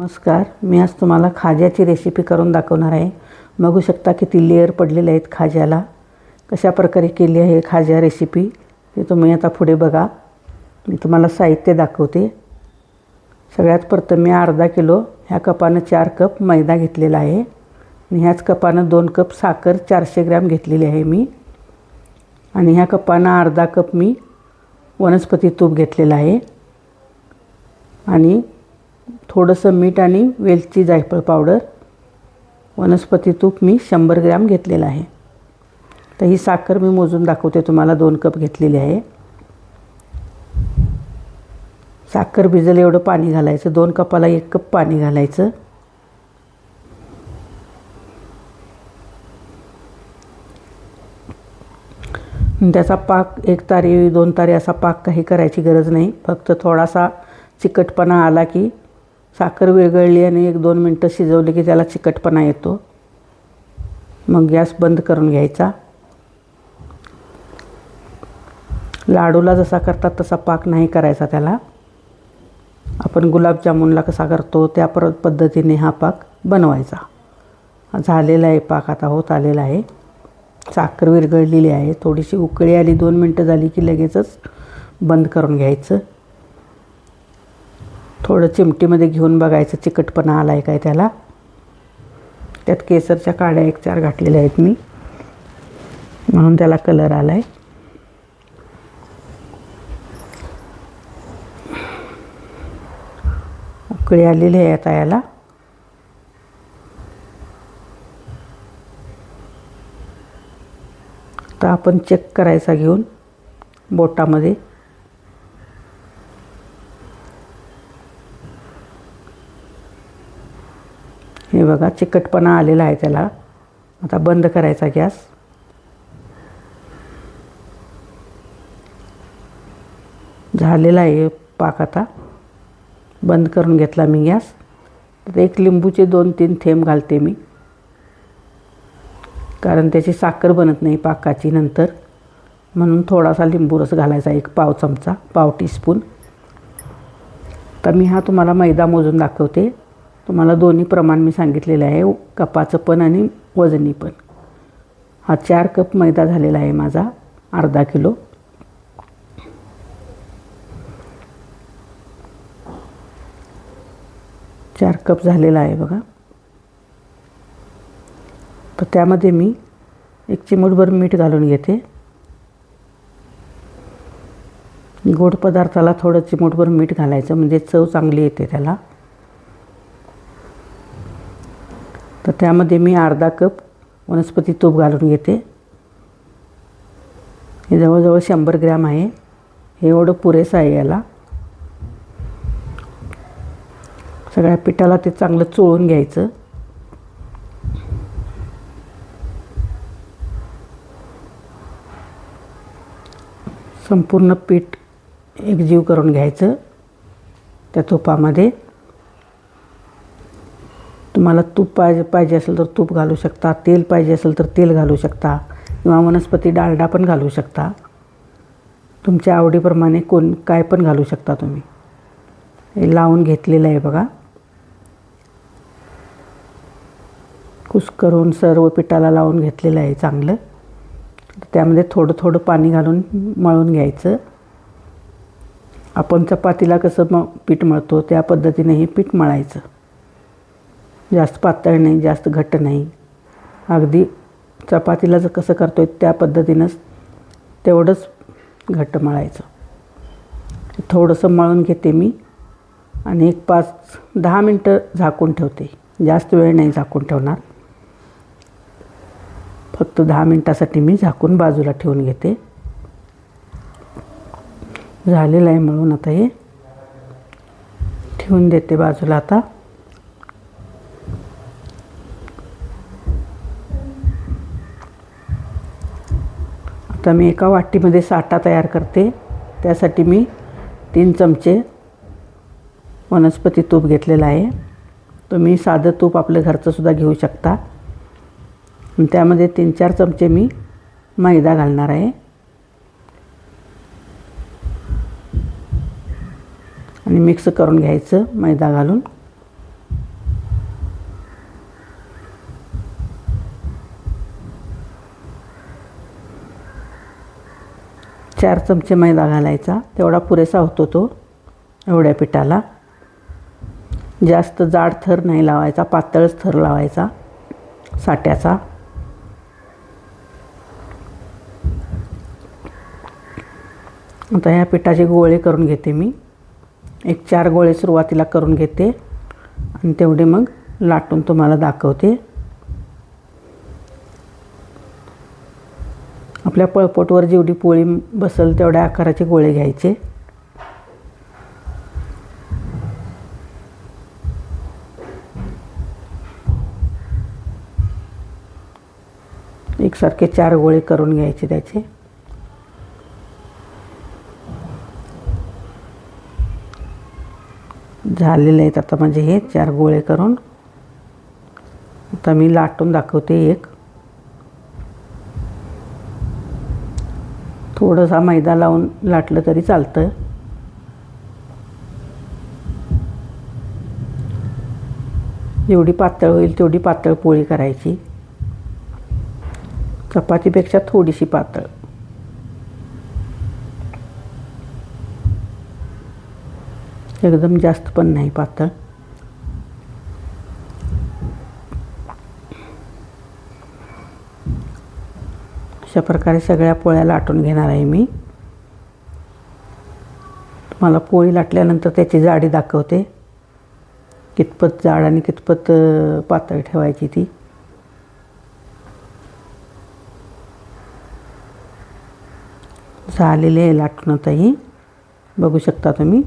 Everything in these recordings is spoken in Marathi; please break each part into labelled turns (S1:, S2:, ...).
S1: नमस्कार मी आज तुम्हाला खाज्याची रेसिपी करून दाखवणार आहे. बघू शकता किती लेअर पडलेले आहेत खाज्याला. कशा प्रकारे केली आहे खाज्या रेसिपी हे तुम्ही आता पुढे बघा. मी तुम्हाला साहित्य दाखवते. सगळ्यात प्रथम मी अर्धा किलो ह्या कपानं चार कप मैदा घेतलेला आहे. आणि ह्याच कपानं दोन कप साखर चारशे ग्रॅम घेतलेली आहे मी. आणि ह्या कपानं अर्धा कप मी वनस्पती तूप घेतलेलं आहे. आणि थोडंसं मीठ आणि वेलची जायफळ पावडर वनस्पती तूप मी शंभर ग्रॅम घेतलेलं आहे. तर ही साखर मी मोजून दाखवते तुम्हाला दोन कप घेतलेली आहे. साखर भिजल एवढं पाणी घालायचं दोन कपाला एक कप पाणी घालायचं. त्याचा पाक एक तारी दोन तारी असा पाक काही करायची गरज नाही. फक्त थोडासा चिकटपणा आला की साखर विरघळली आणि एक दोन मिनटं शिजवली की त्याला चिकटपणा येतो. मग गॅस बंद करून घ्यायचा. लाडूला जसा करतात तसा पाक नाही करायचा त्याला. आपण गुलाबजामुनला कसा करतो त्या पर पद्धतीने हा पाक बनवायचा. झालेला आहे पाक आता होत आलेला आहे. साखर विरघळलेली आहे. थोडीशी उकळी आली दोन मिनटं झाली की लगेचच बंद करून घ्यायचं. थोडं चिमटीमध्ये घेऊन बघायचं चिकटपणा आला आहे काय त्याला. त्यात केसरच्या काड्या एक चार घातलेल्या आहेत मी. म्हणून त्याला कलर आला आहे उकळी आलेली आहे आता याला. तर आपण चेक करायचा घेऊन बोटामध्ये. हे बघा चिकटपणा आलेला आहे त्याला. आता बंद करायचा गॅस. झालेला आहे पाक आता. बंद करून घेतला मी गॅस. तर एक लिंबूचे दोन तीन थेंब घालते मी. कारण त्याची साखर बनत नाही पाकाची नंतर. म्हणून थोडासा लिंबू रस घालायचा एक पाव चमचा पाव टीस्पून. तर मी हा तुम्हाला मैदा मोजून दाखवते. तुम्हाला दोन्ही प्रमाण मी सांगितलेलं आहे. कपाचं पण आणि वजनी पण. हा चार कप मैदा झालेला आहे माझा. अर्धा किलो. चार कप झालेला आहे बघा. तर त्यामध्ये मी एक चिमूटभर मीठ घालून घेते. गोड पदार्थाला थोडं चिमूटभर मीठ घालायचं म्हणजे चव चांगली येते त्याला. तर त्यामध्ये मी अर्धा कप वनस्पती तूप घालून घेते. हे जवळजवळ शंभर ग्रॅम आहे. हे एवढं पुरेसं आहे याला. सगळ्या पिठाला ते चांगलं चोळून घ्यायचं. संपूर्ण पीठ एकजीव करून घ्यायचं त्या तुपामध्ये. तुम्हाला तूप पाहिजे पाहिजे असेल तर तूप घालू शकता तेल पाहिजे असेल तर तेल घालू शकता किंवा वनस्पती डालडा पण घालू शकता. तुमच्या आवडीप्रमाणे कोण काय पण घालू शकता तुम्ही. हे लावून घेतलेलं आहे बघा. कुस्करून सर्व पिठाला लावून घेतलेलं आहे चांगलं. त्यामध्ये थोडं थोडं पाणी घालून मळून घ्यायचं. आपण चपातीला कसं म पीठ मळतो त्या पद्धतीने हे पीठ मळायचं. जास्त पातळ नाही जास्त घट्ट नाही. अगदी चपातीला जर कसं करतो आहे त्या पद्धतीनंच तेवढंच घट्ट मळायचं. थोडंसं मळून घेते मी आणि एक पाच दहा मिनटं झाकून ठेवते. जास्त वेळ नाही झाकून ठेवणार. फक्त दहा मिनटासाठी मी झाकून बाजूला ठेवून घेते. झालेलं आहे म्हणून आता हे. ठेवून देते बाजूला आता. आता मी एका वाटीमध्ये साठा तयार करते. त्यासाठी मी तीन चमचे वनस्पती तूप घेतलेलं आहे. तुम्ही साधं तूप आपलं घरचंसुद्धा घेऊ शकता. त्यामध्ये तीन चार चमचे मी मैदा घालणार आहे. आणि मिक्स करून घ्यायचं मैदा घालून. चार चमचे मैदा घालायचा. तेवढा पुरेसा होतो तो एवढ्या पिठाला. जास्त जाड थर नाही लावायचा पातळच थर लावायचा साट्याचा आता ह्या पिठाचे गोळे करून घेते मी. एक चार गोळे सुरुवातीला करून घेते. आणि तेवढे मग लाटून तुम्हाला दाखवते. आपल्या पळपोटवर जेवढी पोळी बसेल तेवढ्या आकाराचे गोळे घ्यायचे. एकसारखे चार गोळे करून घ्यायचे त्याचे. झालेले आहेत आता माझे हे चार गोळे करून. आता मी लाटून दाखवते एक. थोडंसा मैदा लावून लाटलं तरी चालतं. जेवढी पातळ होईल तेवढी पातळ पोळी करायची. चपातीपेक्षा थोडीशी पातळ. एकदम जास्त पण नाही पातळ. अशा प्रकारे सगळ्या पोळ्या लाटून घेणार आहे मी. तुम्हाला पोळी लाटल्यानंतर त्याची जाडी दाखवते. कितपत जाड आणि कितपत पातळी पातळ ठेवायची ती. झालेले आहे लाटून आताही बघू शकता तुम्ही.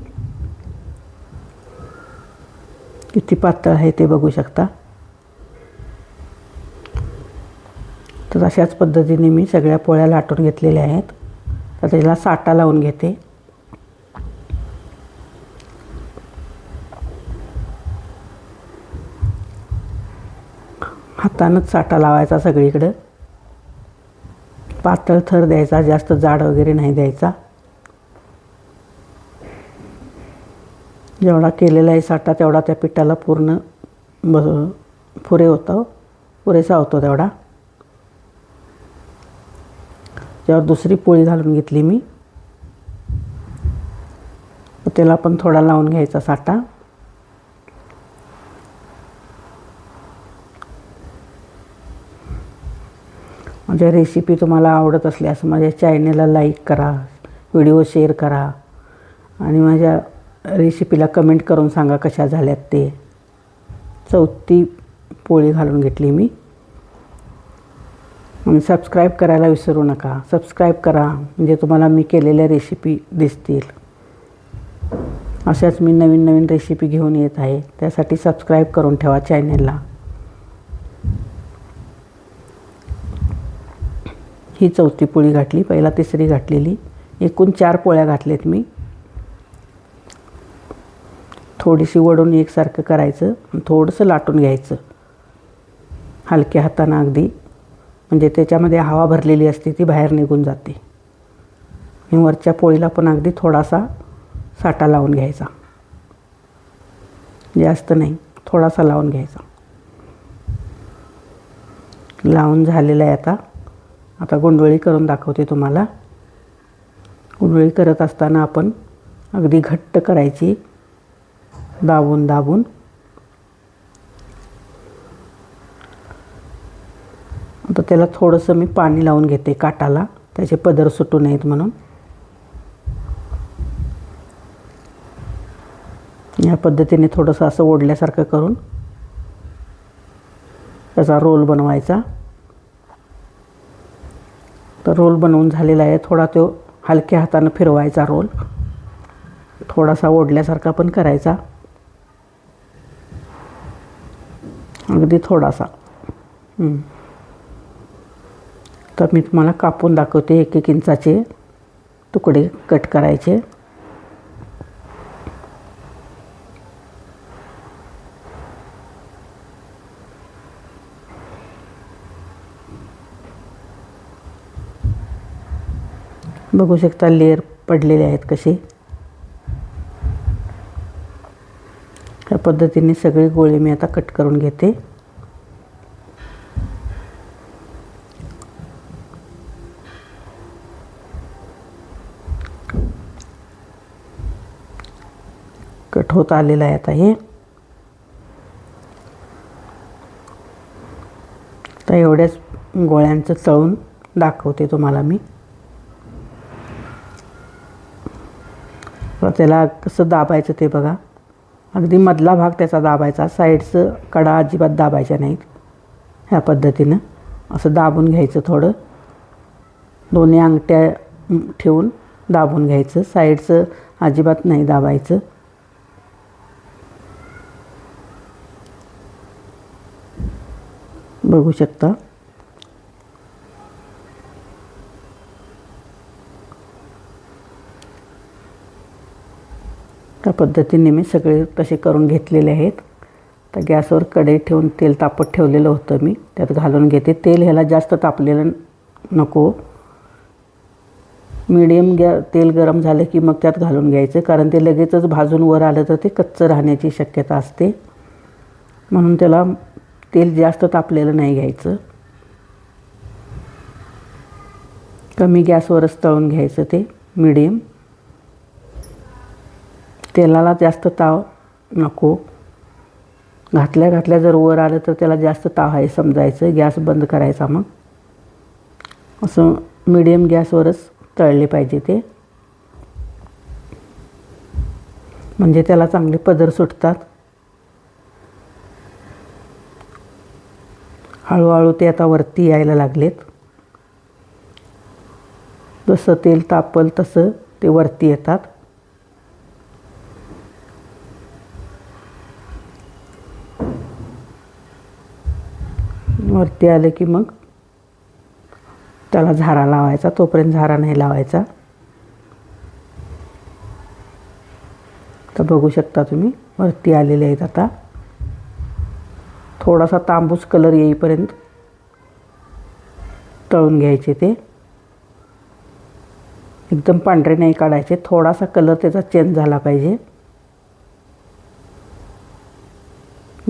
S1: किती पातळ आहे ते बघू शकता. तर अशाच पद्धतीने मी सगळ्या पोळ्या लाटून घेतलेल्या आहेत. तर त्याला साटा लावून घेते. हातानंच साठा लावायचा सगळीकडं. पातळ थर द्यायचा जास्त जाड वगैरे नाही द्यायचा. जेवढा केलेला आहे साठा तेवढा त्या पिठाला पूर्ण ब पुरे होतं. पुरेसा होतो तेवढा. त्यावर दुसरी पोळी घालून घेतली मी. त्याला पण थोडा लावून घ्यायचा साठा. माझ्या रेसिपी तुम्हाला आवडत असल्यास माझ्या चॅनेलला लाईक करा व्हिडिओ शेअर करा आणि माझ्या रेसिपीला कमेंट करून सांगा कशा झाल्यात ते. चौथी पोळी घालून घेतली मी. आणि सबस्क्राईब करायला विसरू नका. सबस्क्राईब करा. म्हणजे तुम्हाला मी केलेल्या रेसिपी दिसतील. अशाच मी नवीन नवीन रेसिपी घेऊन येत आहे. त्यासाठी सबस्क्राईब करून ठेवा चॅनेलला ही चौथी पोळी घातली. पहिला तिसरी घातलेली. एकूण चार पोळ्या घातल्यात मी. थोडीशी वडून एकसारखं करायचं. थोडंसं लाटून घ्यायचं. हलक्या हातानं अगदी. म्हणजे त्याच्यामध्ये हवा भरलेली असते ती बाहेर निघून जाते. आणि वरच्या पोळीला पण अगदी थोडासा साठा लावून घ्यायचा. जास्त नाही थोडासा लावून घ्यायचा. लावून झालेला आहे आता. आता गुंडोळी करून दाखवते तुम्हाला. गुंडोळी करत असताना आपण अगदी घट्ट करायची. दाबून दाबून. आता त्याला थोडंसं मी पाणी लावून घेते काटाला. त्याचे पदर सुटू नयेत म्हणून. या पद्धतीने थोडंसं असं ओढल्यासारखं करून त्याचा रोल बनवायचा. तर रोल बनवून झालेला आहे. थोडा तो हलक्या हातानं फिरवायचा रोल. थोडासा ओढल्यासारखा पण करायचा. अगदी थोडासा. हं. तर मी तुम्हाला कापून दाखवते एक एक इंचाचे तुकडे कट करायचे. बघू शकता लेअर पडलेले आहेत कसे. त्या पद्धतीने सगळे गोळे मी आता कट करून घेते. होत आलेलं आहे आता हे. तर एवढ्याच गोळ्यांचं तळून दाखवते तुम्हाला मी. त्याला कसं दाबायचं ते बघा. अगदी मधला भाग त्याचा दाबायचा साईडचं कडा अजिबात दाबायच्या नाहीत ह्या पद्धतीनं असं दाबून घ्यायचं थोडं. दोन्ही अंगठ्या ठेवून दाबून घ्यायचं. साईडचं अजिबात नाही दाबायचं. बघू शकता. त्या पद्धतीने मी सगळे तसे करून घेतलेले आहेत. तर गॅसवर कढई ठेवून तेल तापत ठेवलेलं होतं मी. त्यात घालून घेते. तेल ह्याला जास्त तापलेलं नको. मीडियम गॅ तेल गरम झालं की मग त्यात घालून घ्यायचं. कारण ते लगेचच भाजून वर आलं तर ते कच्चं राहण्याची शक्यता असते. म्हणून त्याला तेल जास्त तापलेलं नाही घ्यायचं. कमी गॅसवरच तळून घ्यायचं ते मिडियम तेलाला जास्त ताव नको. घातल्या घातल्या जर वर आलं तर त्याला जास्त ताव आहे समजायचं गॅस बंद करायचा मग. असं मिडियम गॅसवरच तळले पाहिजे ते. म्हणजे त्याला चांगले पदर सुटतात. हळूहळू ते आता वरती यायला लागलेत. जसं तेल तापल तसं ते वरती येतात. वरती आले की मग त्याला झारा लावायचा तोपर्यंत झारा नाही लावायचा. तर बघू शकता तुम्ही वरती आलेले आहेत आता. थोडासा तांबूस कलर येईपर्यंत तळून घ्यायचे ते. एकदम पांढरे नाही काढायचे. थोडासा कलर त्याचा चेंज झाला पाहिजे.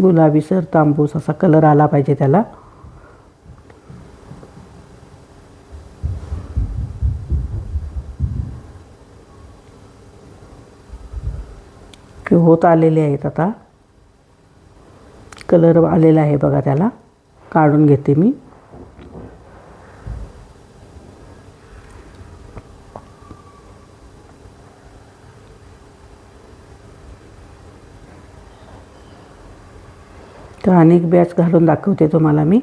S1: गुलाबीसर तांबूस असा कलर आला पाहिजे त्याला. की होत आलेले आहेत आता. कलर आलेला आहे बघा त्याला. काढून घेते मी. तर अनेक बॅच घालून दाखवते तुम्हाला मी.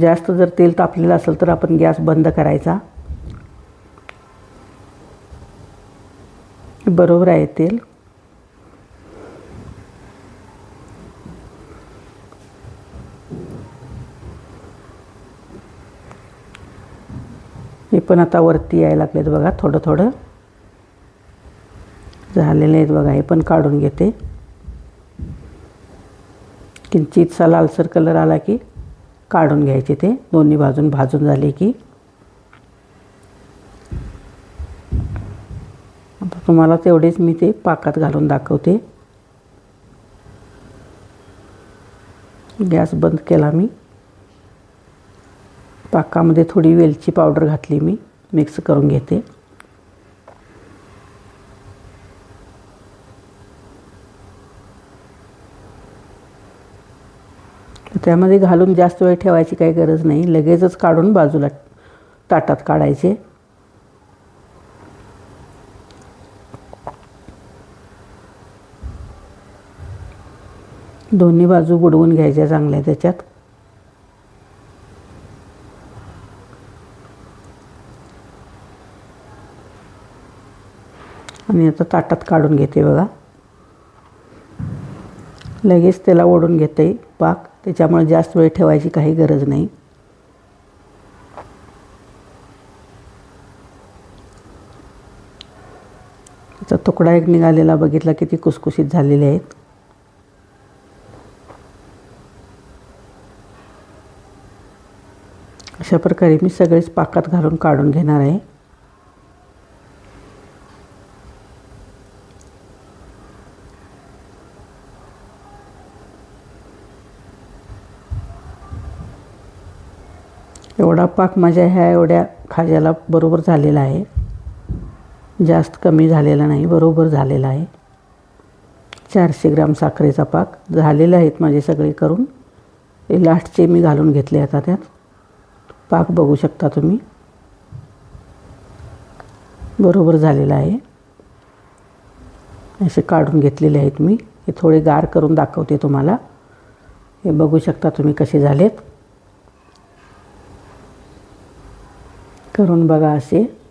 S1: जास्त जर तेल तापलेलं असेल तर आपण गॅस बंद करायचा. बरोबर आहे तेल. हे पण आता वरती यायला लागलेत बघा थोडं थोडं. झालेले आहेत बघा हे पण काढून घेते. किंचितसा लालसर कलर आला की काढून घ्यायचे ते. दोन्ही बाजून भाजून झाले की. आता तुम्हाला तेवढेच मी ते पाकात घालून दाखवते. गॅस बंद केला मी. पाकामध्ये थोडी वेलची पावडर घातली मी. मिक्स करून घेते. त्यामध्ये घालून जास्त वेळ ठेवायची काही गरज नाही. लगेचच काढून बाजूला ताटात काढायचे. दोन्ही बाजू बुडवून घ्यायच्या चांगल्या त्याच्यात. आणि आता ताटात काढून घेते बघा. लगेच त्याला ओढून घेते पाक. त्याच्यामुळे जास्त वेळ ठेवायची काही गरज नाही. त्याचा तुकडा एक निघालेला बघितला किती कुसकुशीत झालेले आहेत. अशा प्रकारे मी सगळेच पाकात घालून काढून घेणार आहे एवढा पाक माझ्या ह्या एवढ्या खाज्याला बरोबर झालेला आहे. जास्त कमी झालेला नाही बरोबर झालेला आहे. चारशे ग्राम साखरेचा पाक झालेले आहेत माझे सगळे करून. हे लास्टचे मी घालून घेतले आता त्यात. पाक बघू शकता तुम्ही. बरोबर झालेला आहे. असे काढून घेतलेले आहेत मी. हे थोडे गार करून दाखवते तुम्हाला. हे बघू शकता तुम्ही कसे झालेत. करून बघा असे.